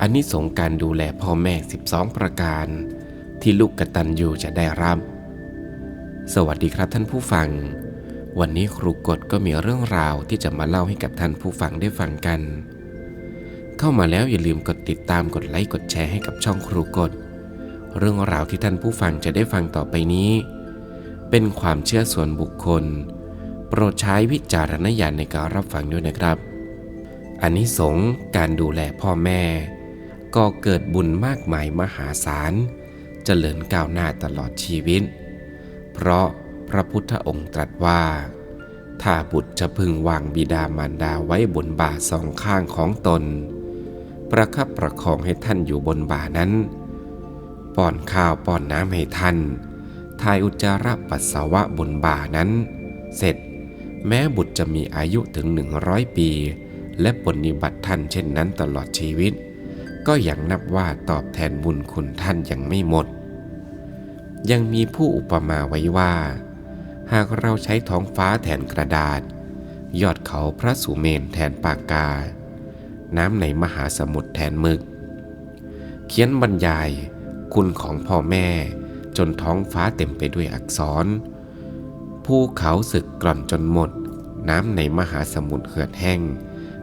อันนี้สงการดูแลพ่อแม่ 12 ประการ ที่ลูกกตัญญูจะได้รับ สวัสดีครับท่านผู้ฟัง วันนี้ครูกฎก็มีเรื่องราวที่จะมาเล่าให้กับท่านผู้ฟังได้ฟังกัน เข้ามาแล้วอย่าลืมกดติดตามกดไลค์กดแชร์ให้กับช่องครูกฎเรื่องราวที่ท่านผู้ฟังจะได้ฟังต่อไปนี้ เป็นความเชื่อส่วนบุคคล โปรดใช้วิจารณญาณในการรับฟังด้วยนะครับอันนี้สงการดูแลพ่อแม่ ก็เกิดบุญมากมายมหาศาลเจริญก้าวหน้าตลอดชีวิต เพราะพระพุทธองค์ตรัสว่า ถ้าบุตรจะพึงวางบิดามารดาไว้บนบ่าสองข้างของตน ประคับประคองให้ท่านอยู่บนบ่านั้น ป้อนข้าวป้อนน้ำให้ท่านทายอุจจาระปัสสาวะบนบ่านั้น เสร็จ แม้บุตรจะมีอายุถึงหนึ่งร้อยปี และปฏิบัติท่านเช่นนั้นตลอดชีวิต ก็ยังนับว่าตอบแทนบุญคุณท่านยังไม่หมด ยังมีผู้อุปมาไว้ว่า หากเราใช้ท้องฟ้าแทนกระดาษ ยอดเขาพระสุเมนแทนปากกา น้ำในมหาสมุทรแทนมึก เขียนบรรยายคุณของพ่อแม่จนท้องฟ้าเต็มไปด้วยอักษร ภูเขาสึกกร่อนจนหมด น้ำในมหาสมุทรเหือดแห้ง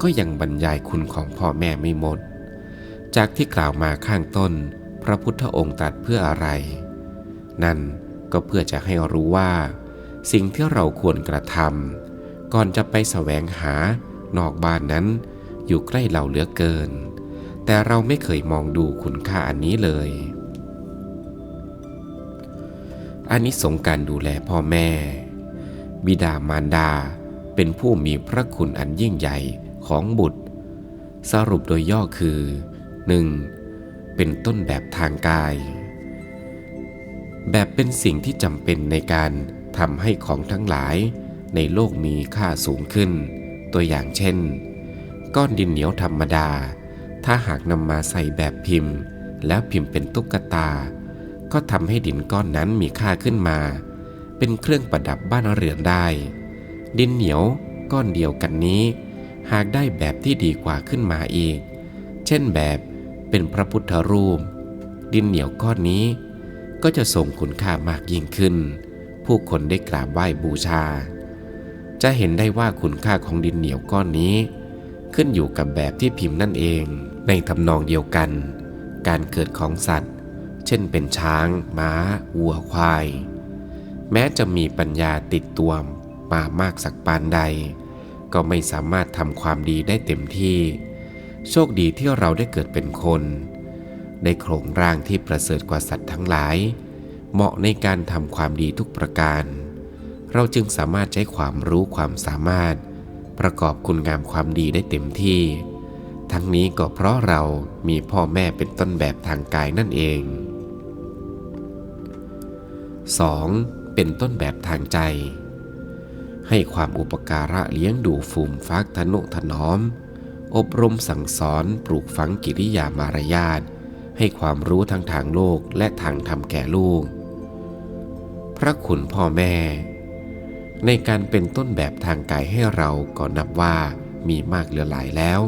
ก็ยังบรรยายคุณของพ่อแม่ไม่หมด จากที่กล่าวมาข้างต้น พระพุทธองค์ตรัสเพื่ออะไร นั่นก็เพื่อจะให้รู้ว่า สิ่งที่เราควรกระทำก่อนจะไปแสวงหานอกบ้านนั้น อยู่ใกล้เราเหลือเกิน แต่เราไม่เคยมองดูคุณค่าอันนี้เลยอันนี้สงการดูแลพ่อแม่ บิดามารดาเป็นผู้มีพระคุณอันยิ่งใหญ่ของบุตร สรุปโดยย่อคือ 1. เป็นต้นแบบทางกาย แบบเป็นสิ่งที่จำเป็นในการทำให้ของทั้งหลายในโลกมีค่าสูงขึ้น ตัวอย่างเช่น ก้อนดินเหนียวธรรมดา ถ้าหากนำมาใส่แบบพิมพ์ แล้วพิมพ์เป็นตุ๊กตา ก็ทำให้ดินก้อนนั้นมีค่าขึ้นมา เป็นเครื่องประดับบ้านเรือนได้ ดินเหนียวก้อนเดียวกันนี้ หากได้แบบที่ดีกว่าขึ้นมาอีก เช่นแบบ เป็นพระพุทธรูป ดินเหนียวก้อนนี้ ก็จะส่งคุณค่ามากยิ่งขึ้น ผู้คนได้กราบไหว้บูชา จะเห็นได้ว่าคุณค่าของดินเหนียวก้อนนี้ ขึ้นอยู่กับแบบที่พิมพ์นั่นเอง ในทำนองเดียวกัน การเกิดของสัตว์ เช่นเป็นช้าง ม้า วัวควาย แม้จะมีปัญญาติดตัวมามากสักปานใด ก็ไม่สามารถทำความดีได้เต็มที่ โชคดีที่เราได้เกิดเป็นคนได้โครงร่างที่ประเสริฐกว่าสัตว์ทั้งหลาย เหมาะในการทำความดีทุกประการ เราจึงสามารถใช้ความรู้ความสามารถ ประกอบคุณงามความดีได้เต็มที่ ทั้งนี้ก็เพราะเรามีพ่อแม่เป็นต้นแบบทางกายนั่นเอง 2. เป็นต้นแบบทางใจ ให้ความอุปการะเลี้ยงดูฟูมฟักทนุถนอม อบรมสั่งสอนปลูกฝังกิริยามารยาทให้ความรู้ทั้งทางโลกและทางธรรมแก่ลูก พระคุณพ่อแม่ ในการเป็นต้นแบบทางกายให้เราก็นับว่ามีมากเหลือหลายแล้ว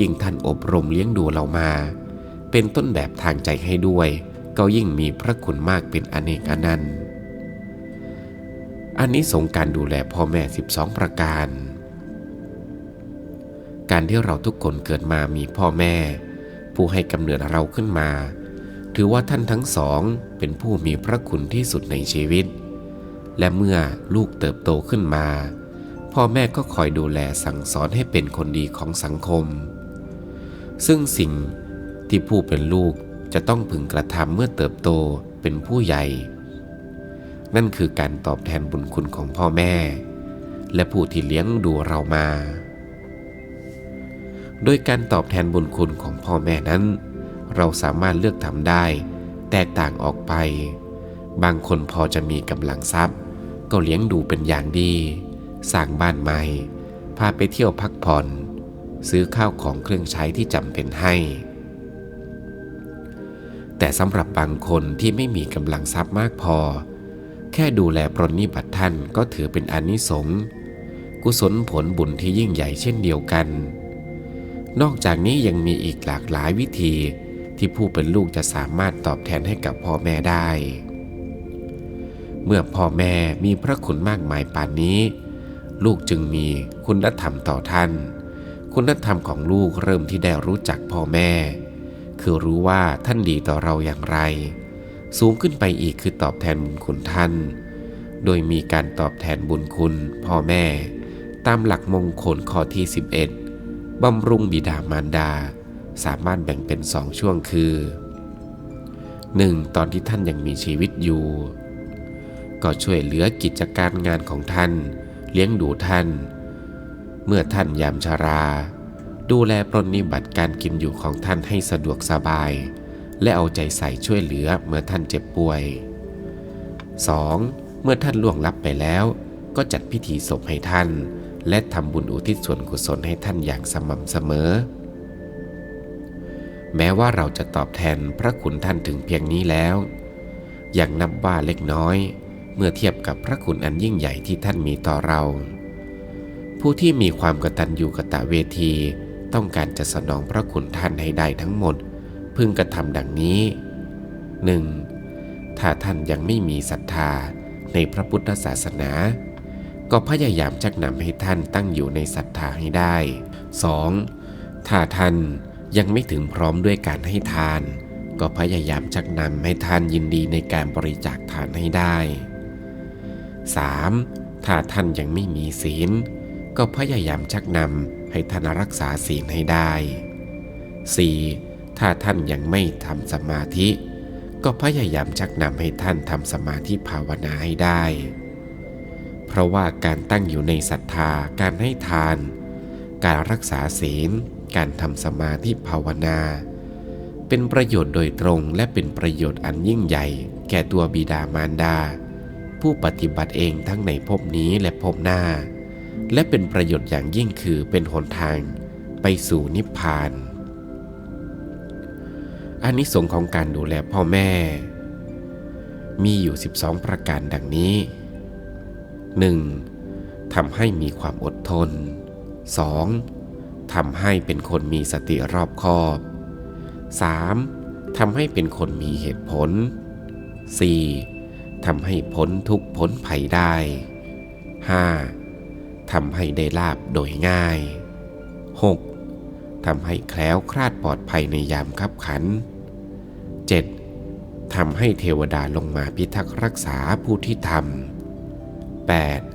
ยิ่งท่านอบรมเลี้ยงดูเรามา เป็นต้นแบบทางใจให้ด้วย ก็ยิ่งมีพระคุณมากเป็นอเนกอนันต์อันนี้สงการดูแลพ่อแม่ 12 ประการ การที่เราทุกคนเกิดมามีพ่อแม่ ผู้ให้กำเนิดเราขึ้นมา ถือว่าท่านทั้งสองเป็นผู้มีพระคุณที่สุดในชีวิต และเมื่อลูกเติบโตขึ้นมา พ่อแม่ก็คอยดูแลสั่งสอนให้เป็นคนดีของสังคม ซึ่งสิ่งที่ผู้เป็นลูกจะต้องพึงกระทำเมื่อเติบโตเป็นผู้ใหญ่ นั่นคือการตอบแทนบุญคุณของพ่อแม่ และผู้ที่เลี้ยงดูเรามา โดยการตอบแทนบุญคุณของพ่อแม่นั้น เราสามารถเลือกทำได้ แตกต่างออกไป บางคนพอจะมีกำลังทรัพย์ ก็เลี้ยงดูเป็นอย่างดี สร้างบ้านใหม่ พาไปเที่ยวพักผ่อน ซื้อข้าวของเครื่องใช้ที่จำเป็นให้ แต่สำหรับบางคนที่ไม่มีกำลังทรัพย์มากพอ แค่ดูแลปรนนิบัติท่านก็ถือเป็นอนิสงส์กุศลผลบุญที่ยิ่งใหญ่เช่นเดียวกัน นอกจากนี้ยังมีอีกหลากหลายวิธีที่ผู้เป็นลูกจะสามารถตอบแทนให้กับพ่อแม่ได้ เมื่อพ่อแม่มีพระคุณมากมายป่านนี้ ลูกจึงมีคุณธรรมต่อท่าน คุณธรรมของลูกเริ่มที่ได้รู้จักพ่อแม่ คือรู้ว่าท่านดีต่อเราอย่างไร สูงขึ้นไปอีกคือตอบแทนบุญคุณท่าน โดยมีการตอบแทนบุญคุณพ่อแม่ ตามหลักมงคลข้อที่ 11 บำรุงบิดามารดา สามารถแบ่งเป็นสองช่วงคือ 1. ตอนที่ท่านยังมีชีวิตอยู่ ก็ช่วยเหลือกิจการงานของท่าน เลี้ยงดูท่าน เมื่อท่านยามชารา ดูแลปรนนิบัติการกินอยู่ของท่านให้สะดวกสบาย และเอาใจใส่ช่วยเหลือเมื่อท่านเจ็บป่วย 2. เมื่อท่านล่วงลับไปแล้ว ก็จัดพิธีศพให้ท่าน และทำบุญอุทิศส่วนกุศลให้ท่านอย่างสม่ำเสมอ แม้ว่าเราจะตอบแทนพระคุณท่านถึงเพียงนี้แล้ว ยังนับว่าเล็กน้อย เมื่อเทียบกับพระคุณอันยิ่งใหญ่ที่ท่านมีต่อเรา ผู้ที่มีความกตัญญูกตเวที ต้องการจะสนองพระคุณท่านให้ได้ทั้งหมด พึงกระทำดังนี้ 1. ถ้าท่านยังไม่มีศรัทธาในพระพุทธศาสนา ก็พยายามชักนำให้ท่านตั้งอยู่ในศรัทธาให้ได้ 2. ถ้าท่านยังไม่ถึงพร้อมด้วยการให้ทาน ก็พยายามชักนำให้ท่านยินดีในการบริจาคทานให้ได้ 3. ถ้าท่านยังไม่มีศีล ก็พยายามชักนำให้ท่านรักษาศีลให้ได้ 4. ถ้าท่านยังไม่ทำสมาธิ ก็พยายามชักนำให้ท่านทำสมาธิภาวนาให้ได้ เพราะว่าการตั้งอยู่ในศรัทธา การให้ทาน การรักษาศีล การทำสมาธิภาวนา เป็นประโยชน์โดยตรงและเป็นประโยชน์อันยิ่งใหญ่ แก่ตัวบิดามารดา ผู้ปฏิบัติเองทั้งในภพนี้และภพหน้า และเป็นประโยชน์อย่างยิ่งคือเป็นหนทาง ไปสู่นิพพานอานิสงส์ของการดูแลพ่อแม่ มีอยู่ 12 ประการดังนี้ 1. ทำให้มีความอดทน 2. ทำให้เป็นคนมีสติรอบคอบ 3. ทำให้เป็นคนมีเหตุผล 4. ทำให้พ้นทุกพ้นภัยได้ 5. ทำให้ได้ลาบโดยง่าย 6. ทำให้แคล้วคลาดปลอดภัยในยามคับขัน 7. ทำให้เทวดาลงมาพิทักษ์รักษาผู้ที่ทำ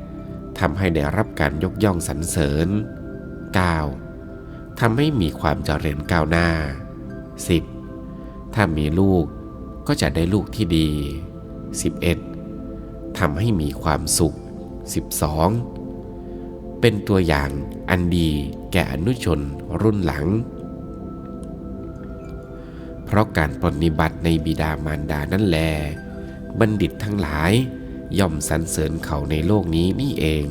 8. ทำให้ได้รับการยกย่องสรรเสริญ 9. ทำให้มีความเจริญก้าวหน้า 10. ถ้ามีลูกก็จะได้ลูกที่ดี 11. ทำให้มีความสุข 12. เป็นตัวอย่างอันดีแก่อนุชนรุ่นหลัง เพราะการปฏิบัติในบิดามารดานั่นแล บัณฑิตทั้งหลาย ย่อมสรรเสริญเขาในโลกนี้นี่เอง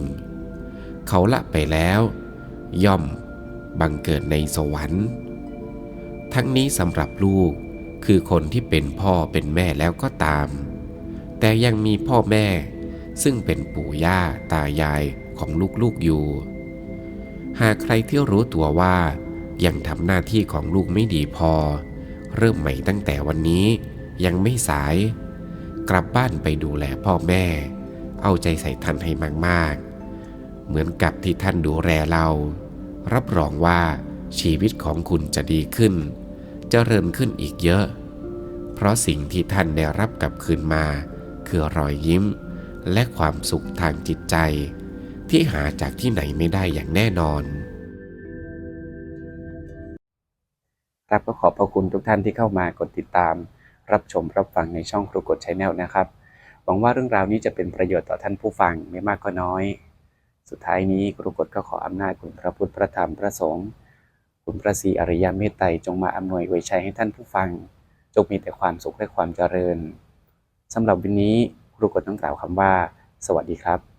เขาละไปแล้ว ย่อมบังเกิดในสวรรค์ ทั้งนี้สำหรับลูกคือคนที่เป็นพ่อเป็นแม่แล้วก็ตาม แต่ยังมีพ่อแม่ซึ่งเป็นปู่ย่าตายายของลูกๆอยู่ หากใครที่รู้ตัวว่ายังทำหน้าที่ของลูกไม่ดีพอ เริ่มใหม่ตั้งแต่วันนี้ยังไม่สาย กลับบ้านไปดูแลพ่อแม่ เอาใจใส่ท่านให้มากๆ เหมือนกับที่ท่านดูแลเรา รับรองว่าชีวิตของคุณจะดีขึ้นจเจริญขึ้นอีกเยอะ เพราะสิ่งที่ท่านได้รับกลับคืนมา คือรอยยิ้ม และความสุขทางจิตใจ ที่หาจากที่ไหนไม่ได้อย่างแน่นอนครับก็ขอบพระคุณทุกท่านที่เข้ามากดติดตาม รับชมรับฟังในช่องครูกดชแนลนะครับ หวังว่าเรื่องราวนี้จะเป็นประโยชน์ต่อท่านผู้ฟังไม่มากก็น้อย สุดท้ายนี้ครูกดก็ขออำนาจคุณพระพุทธพระธรรมพระสงฆ์คุณพระศรีอริยเมตไตรจงมาอำนวยอวยชัยให้ท่านผู้ฟัง จงมีแต่ความสุขและความเจริญสำหรับวันนี้ครูกดต้องกล่าวคำว่า สวัสดีครับ